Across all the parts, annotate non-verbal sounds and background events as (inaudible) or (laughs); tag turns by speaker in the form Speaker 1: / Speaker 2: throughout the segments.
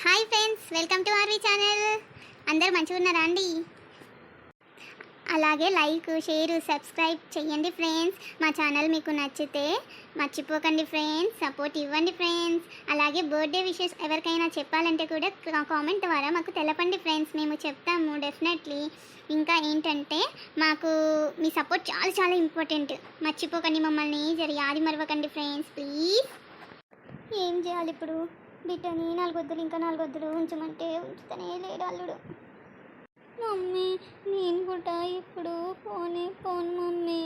Speaker 1: Hi friends welcome to RV channel. అందరు మంచిగా ఉన్నారా అండి? అలాగే లైక్ షేర్ సబ్స్క్రైబ్ చేయండి ఫ్రెండ్స్. మా ఛానల్ మీకు నచ్చితే మర్చిపోకండి ఫ్రెండ్స్. సపోర్ట్ ఇవ్వండి ఫ్రెండ్స్. అలాగే బర్త్డే విషెస్ ఎవరికైనా చెప్పాలంటే కూడా కామెంట్ ద్వారా మాకు తెలపండి ఫ్రెండ్స్. మేము చెప్తాము డెఫినెట్లీ. ఇంకా ఏంటంటే మాకు మీ సపోర్ట్ చాలా చాలా ఇంపార్టెంట్. మర్చిపోకండి మమ్మల్ని. జరి యాది మరవకండి ఫ్రెండ్స్ ప్లీజ్. ఏం చేయాలి ఇప్పుడు? బిడ్డని నాలుగొద్దులు ఇంకా నాలుగొద్దులు ఉంచమంటే ఉంచుతనే లేడు అల్లుడు. మమ్మీ నేను కూడా ఇప్పుడు పోనే పోను మమ్మీ.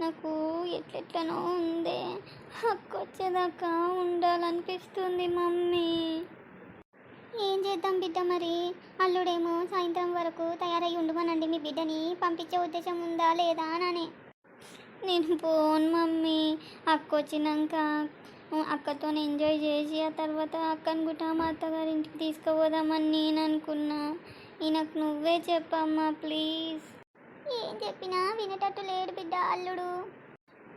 Speaker 1: నాకు ఎట్లెట్లనో ఉంది. హక్కు వచ్చేదాకా ఉండాలనిపిస్తుంది మమ్మీ. ఏం చేద్దాం బిడ్డ మరి? అల్లుడేమో సాయంత్రం వరకు తయారై ఉండమనండి. మీ బిడ్డని పంపించే ఉద్దేశం ఉందా లేదా అని నేను పోను మమ్మీ. అక్క అక్కతోనే అక్కతో ఎంజాయ్ చేసి ఆ తర్వాత అక్కను కూడా మా అత్తగారి ఇంటికి తీసుకుపోదామని నేను అనుకున్నా. ఈయనకు నువ్వే చెప్పమ్మా ప్లీజ్ ఏం చెప్పినా వినేటట్టు లేడు బిడ్డ అల్లుడు.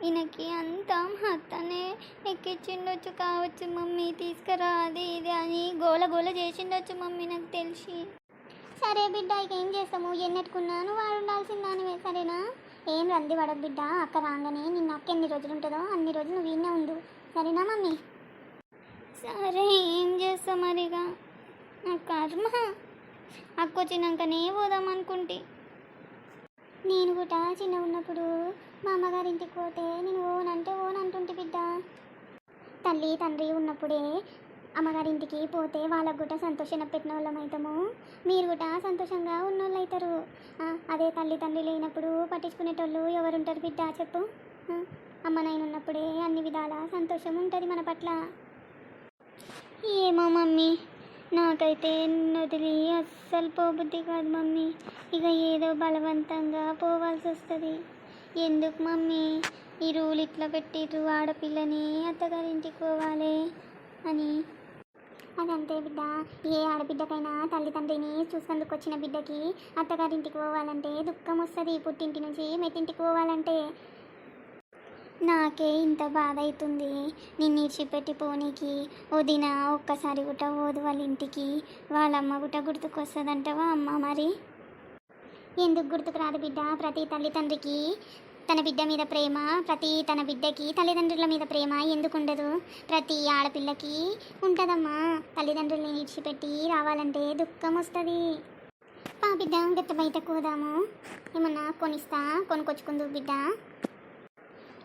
Speaker 1: ఈయనకి అంతా మా అత్తనే ఎక్కించిండొచ్చు కావచ్చు మమ్మీ తీసుకురా అది ఇది అని గోల గోల చేసిండొచ్చు మమ్మీ నాకు తెలిసి. సరే బిడ్డ ఇక ఏం చేస్తాము? ఎన్నెట్టుకున్నాను వాడు ఉండాల్సిందానివే సరేనా? ఏం రంది పడదు బిడ్డ అక్క రాగానే నిన్న అక్క ఎన్ని రోజులు ఉంటుందో అన్ని రోజులు నువ్వు ఈయనే ఉండు. సరేనా మమ్మీ? సరే ఏం చేస్తా మరిగా? నా కర్మ. అక్కొచ్చినాకనే పోదాం అనుకుంటే. నేను కూడా చిన్న ఉన్నప్పుడు మా అమ్మగారింటికి పోతే నేను ఓనంటే ఓనంటుంటే బిడ్డ. తల్లి తండ్రి ఉన్నప్పుడే అమ్మగారింటికి పోతే వాళ్ళకు కూడా సంతోషం పెట్టిన వాళ్ళం అవుతాము మీరు కూడా సంతోషంగా ఉన్నోళ్ళు అవుతారు అదే తల్లి తండ్రి లేనప్పుడు పట్టించుకునేటోళ్ళు ఎవరుంటారు బిడ్డ చెప్పు. అమ్మ నాయన ఉన్నప్పుడే అన్ని విధాల సంతోషం ఉంటుంది మన పట్ల. ఏమో మమ్మీ నాకైతే వదిలి అస్సలు పోబుద్ధి కాదు మమ్మీ. ఇక ఏదో బలవంతంగా పోవాల్సి వస్తుంది ఎందుకు మమ్మీ? ఈ రూల్ ఇట్లా పెట్టిర్రు ఆడపిల్లని అత్తగారింటికి పోవాలి అని. అదంతే బిడ్డ. ఏ ఆడబిడ్డకైనా తల్లిదండ్రిని చూసేందుకు వచ్చిన బిడ్డకి అత్తగారింటికి పోవాలంటే దుఃఖం వస్తుంది పుట్టింటి నుంచి మెట్టింటికి పోవాలంటే. నాకే ఇంత బాధ అవుతుంది నిన్ను ఇచ్చిపెట్టి పోనీకి. వదిన ఒక్కసారి గుట్ట ఓదు వాళ్ళ ఇంటికి. వాళ్ళమ్మ గుట్ట గుర్తుకొస్తుందంటవా అమ్మ మరి? ఎందుకు గుర్తుకురాదు బిడ్డ ప్రతి తల్లిదండ్రికి? తన బిడ్డ మీద ప్రేమ ప్రతి తన బిడ్డకి తల్లిదండ్రుల మీద ప్రేమ ఎందుకు ఉండదు ప్రతి ఆడపిల్లకి ఉంటుందమ్మా. తల్లిదండ్రుల్ని ఇడిచిపెట్టి రావాలంటే దుఃఖం వస్తుంది పా బిడ్డ గట్ట బయటకు పోదాము. ఏమన్నా కొనిస్తా? కొనుకొచ్చుకుందు బిడ్డ.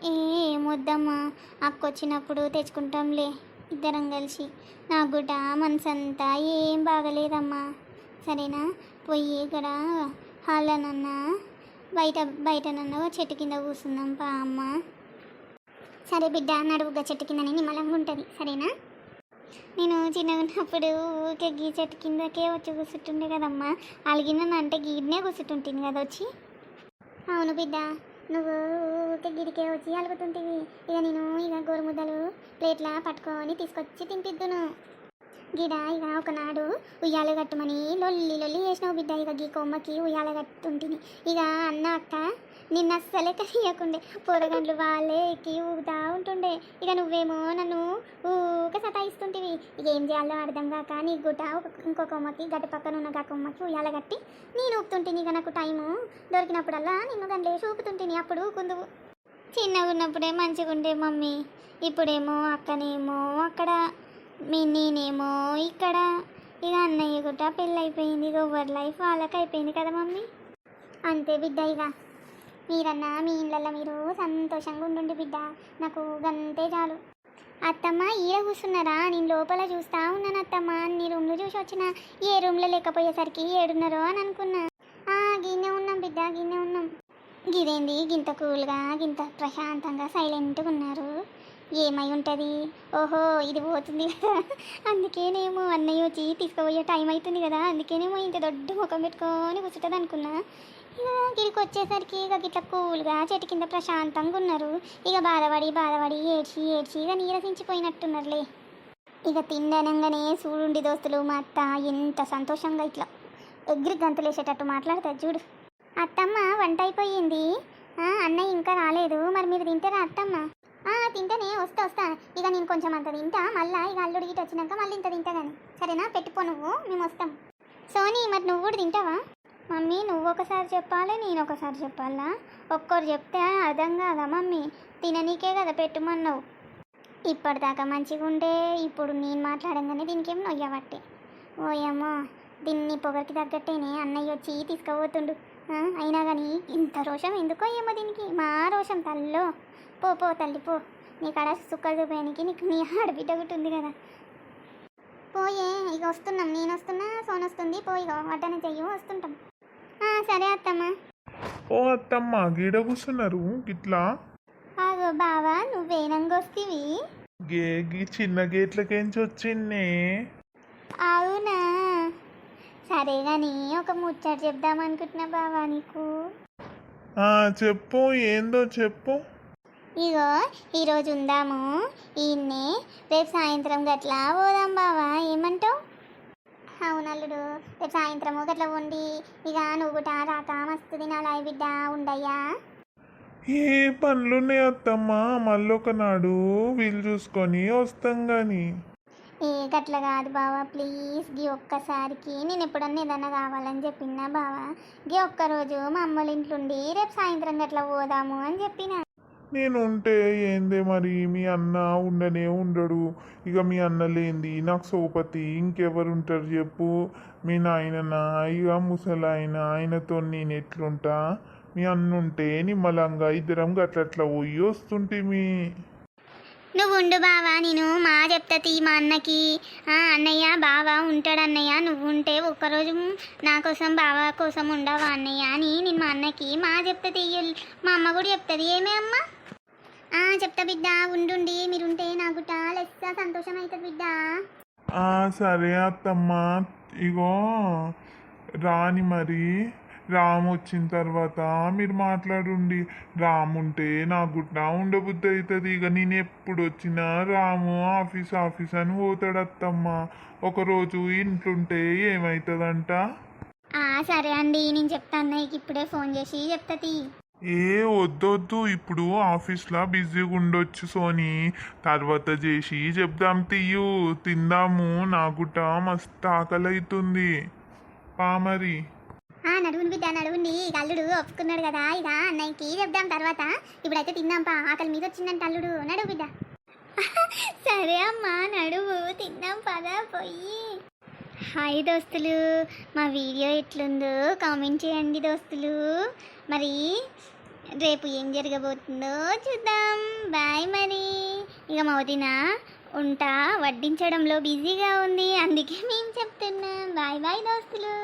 Speaker 1: ఏమొద్దమ్మా. అక్కొచ్చినప్పుడు తెచ్చుకుంటాంలే ఇద్దరం కలిసి. నా గుట మనసంతా ఏం బాగలేదమ్మా. సరేనా? పోయి ఇక్కడ హాల్లోనన్నా బయట బయటనన్నా చెట్టు కింద కూర్చుందాం పా అమ్మ. సరే బిడ్డ నడువుగా చెట్టు కిందనే నిమ్మలంగా ఉంటుంది. సరేనా? నేను చిన్నగా ఉన్నప్పుడు ఊరికే గీ చెట్టు కిందకే వచ్చి కూర్చుంటుండే కదమ్మా. అలిగినంటే గీడ్నే కూర్చుంటుంది కదా వచ్చి. అవును బిడ్డ. నువ్వు ఊరికే గిడికే వచ్చి అలుగుతుంటివి. ఇక నేను ఇక గోరుముద్దలు ప్లేట్లా పట్టుకొని తీసుకొచ్చి తింపిద్దును గిడ ఇక ఒకనాడు ఉయ్యాల కట్టుమని లొల్లి లొల్లి చేసినావు బిడ్డ. ఇక గీ కొమ్మకి ఉయ్యాల కట్టుంటిని. ఇక అన్న అక్క నిన్న అస్సలే కనియకుండే పొరగండ్లు వాళ్ళే ఎక్కి ఊగుతా ఉంటుండే. ఇక నువ్వేమో నన్ను ఊక సతాయిస్తుంటివి. ఇక ఏం చేయాలో అర్థం కాక నీ గుట ఒక ఇంకో కొమ్మకి గడ్డ పక్కన ఉన్న కొమ్మకి ఉయ్యాల కట్టి నేను ఊపుతుంటిని. ఇక నాకు టైము దొరికినప్పుడల్లా నిన్ను గంటలేసి ఊపుతుంటిని అప్పుడు ఊకుందువు. చిన్నగా ఉన్నప్పుడే మంచిగా ఉండే మమ్మీ. ఇప్పుడేమో అక్కనేమో అక్కడ. మీ నేనేమో ఇక్కడ. ఇక అన్నయ్య కూడా పెళ్ళైపోయింది ఇక ఎవరి లైఫ్ వాళ్ళకి అయిపోయింది కదా మమ్మీ? అంతే బిడ్డ ఇక. మీరన్నా మీ ఇళ్ళల్లో మీరు సంతోషంగా ఉండుండి బిడ్డ. నాకు గంతే చాలు. అత్తమ్మ ఈడ కూర్చున్నారా? నేను లోపల చూస్తా ఉన్నాను అత్తమ్మ. అన్ని రూమ్లో చూసి వచ్చిన. ఏ రూమ్లో లేకపోయేసరికి ఏడున్నారో అని అనుకున్నా. ఆ, గిన్నె ఉన్నాం బిడ్డ గిన్నె ఉన్నాం. గిదేంది గింత కూల్గా గింత ప్రశాంతంగా సైలెంట్గా ఉన్నారు. ఏమై ఉంటుంది? ఓహో ఇది పోతుంది కదా. అందుకేనేమో అన్నయ్య వచ్చి తీసుకుపోయే టైం అవుతుంది కదా. అందుకేనేమో ఇంత దొడ్డు ముఖం పెట్టుకొని కూర్చుంటుంది అనుకున్నా. ఇక గిడికి వచ్చేసరికి ఇక గిట్లా కూల్గా చెట్టు కింద ప్రశాంతంగా ఉన్నారు. ఇక బాధపడి బాధపడి ఏడ్చి ఏడ్చి ఇక నీరసించిపోయినట్టున్నారులే. ఇక తిండనంగానే చూడుండి దోస్తులు మా అత్త ఎంత సంతోషంగా ఇట్లా ఎగిరి గంతులేసేటట్టు మాట్లాడతారు చూడు. అత్తమ్మ వంట అయిపోయింది. అన్నయ్య ఇంకా రాలేదు. మరి మీరు తింటారా అత్తమ్మ? తింటానే వస్తా వస్తా. ఇక నేను కొంచెం అంత తింటా మళ్ళా ఇక అల్లుడు ఇటు వచ్చినాక మళ్ళీ ఇంత తింటా కానీ సరేనా? పెట్టుకో నువ్వు మేము వస్తాం. సోనీ మరి నువ్వు కూడా తింటావా? మమ్మీ నువ్వు ఒకసారి చెప్పాలి నేను ఒకసారి చెప్పాలా? ఒక్కరు చెప్తే అర్థం కాదా మమ్మీ? తిననీకే కదా పెట్టుమన్నావు. ఇప్పటిదాకా మంచిగా ఉండే ఇప్పుడు నేను మాట్లాడంగానే దీనికి ఏం నొయ్యబట్టే ఓయమ్మో దీన్ని పొగరికి తగ్గట్టేనే అన్నయ్య వచ్చి తీసుకుపోతుండు. అయినా కానీ ఇంత రోషం ఎందుకో ఏమో దీనికి? మా రోషం తల్లో. పో పో తల్లి పో. నీ కాడ సుక్కలు చూపేయడానికి నీకు నీ ఆడబిడ్డ ఒకటి ఉంది కదా. పోయే ఇక వస్తున్నాం. నేను వస్తున్నా సోన్ వస్తుంది. పో ఇక వడ్డన చెయ్యి వస్తుంటాం. ఆ, సరే అత్తమ్మ.
Speaker 2: ఓ అత్తమ్మ గీడ కూర్చున్నారు. గిట్లా?
Speaker 1: ఆగో బావా నువ్వేనంగొస్తివి
Speaker 2: గే గీ చిన్న గేట్లకేంచి వచ్చిండే
Speaker 1: అవునా? సరే కానీ ఒక ముచ్చట చెప్దాం అనుకుంటున్నా బావా నీకు.
Speaker 2: ఆ చెప్పు ఏందో చెప్పు.
Speaker 1: ఇగో ఈరోజు ఉందాము. ఈయన్నే రేపు సాయంత్రం గట్లా పోదాం బావా ఏమంటావు? అవునల్లుడు రేపు సాయంత్రము గట్లా ఉండి ఇక నువ్వు కూడా రాక మస్తు తినాలి బిడ్డ ఉండయ్యా.
Speaker 2: ఏ పనులున్నాయి అత్తమ్మ? మళ్ళొకనాడు వీలు చూసుకొని వస్తాం గాని.
Speaker 1: ఏ గట్ల కాదు బావా ప్లీజ్ గీ ఒక్కసారికి నేను ఎప్పుడన్నా ఏదన్నా కావాలని చెప్పినా బావా గీ ఒక్కరోజు మా అమ్మల ఇంట్లుండి రేపు సాయంత్రం గట్లా పోదాము అని చెప్పిన.
Speaker 2: నేను ఉంటే ఏందే మరి? మీ అన్న ఉండనే ఉండడు. ఇక మీ అన్న లేంది నాకు సోపతి ఇంకెవరు ఉంటారు చెప్పు. మీ నాయననా? ఇక ముసలాయన ఆయనతో నేను ఎట్లుంటా? మీ అన్న ఉంటే నిమ్మలంగా ఇద్దరం గట్లట్లా పోయి వస్తుంటే మీ
Speaker 1: నువ్వు ఉండు బావా నేను మా చెప్తా తీ మా అన్నకి. అన్నయ్య బావా ఉంటాడు అన్నయ్య నువ్వు ఉంటే ఒక్కరోజు నా కోసం బావా కోసం ఉండవా అన్నయ్య అని నేను మా అన్నకి మా చెప్తా తీయ మా అమ్మ కూడా చెప్తుంది. ఏమే అమ్మ? చెప్తా బిడ్డ ఉండుండి మీరుంటే నాకు లెస్స సంతోషం అవుతుంది బిడ్డ.
Speaker 2: ఆ సరే అత్తమ్మ ఇగో రాని మరి. రాము వచ్చిన తర్వాత మీరు మాట్లాడుండి. రాము ఉంటే నా గుట్ట ఉండబుద్ధి అవుతుంది ఇక నేను ఎప్పుడు వచ్చినా రాము ఆఫీస్ ఆఫీస్ అని పోతాడు అత్తమ్మ ఒకరోజు ఇంట్లుంటే ఏమవుతుందంట
Speaker 1: సరే అండి. నేను చెప్తా అన్నయ్యకి ఇప్పుడే ఫోన్ చేసి చెప్తా తీ.
Speaker 2: ఏ వద్దొద్దు. ఇప్పుడు ఆఫీస్లో బిజీగా ఉండొచ్చు సోని. తర్వాత చేసి చెప్దాం తీయు. తిందాము. నా గుట్ట మస్తు ఆకలి అవుతుంది పా మరి.
Speaker 1: ఆ నడువుని బిడ్డ నడువుండి ఇక అల్లుడు ఒప్పుకున్నాడు కదా. ఇదా అన్నయ్యకి చెప్దాం తర్వాత? ఇప్పుడైతే తిందాంపా ఆకలి మీద వచ్చిందంట అల్లుడు. నడువు బిడ్డ. (laughs) సరే అమ్మా నడువు. తిందాం పదా పోయి. హాయ్ దోస్తులు. మా వీడియో ఎట్లుందో కామెంట్ చేయండి దోస్తులు. మరి రేపు ఏం జరగబోతుందో చూద్దాం. బాయ్ మరి. ఇక మా వదిన ఉంటా. వడ్డించడంలో బిజీగా ఉంది. అందుకే మేము చెప్తున్నాం. బాయ్ బాయ్ దోస్తులు.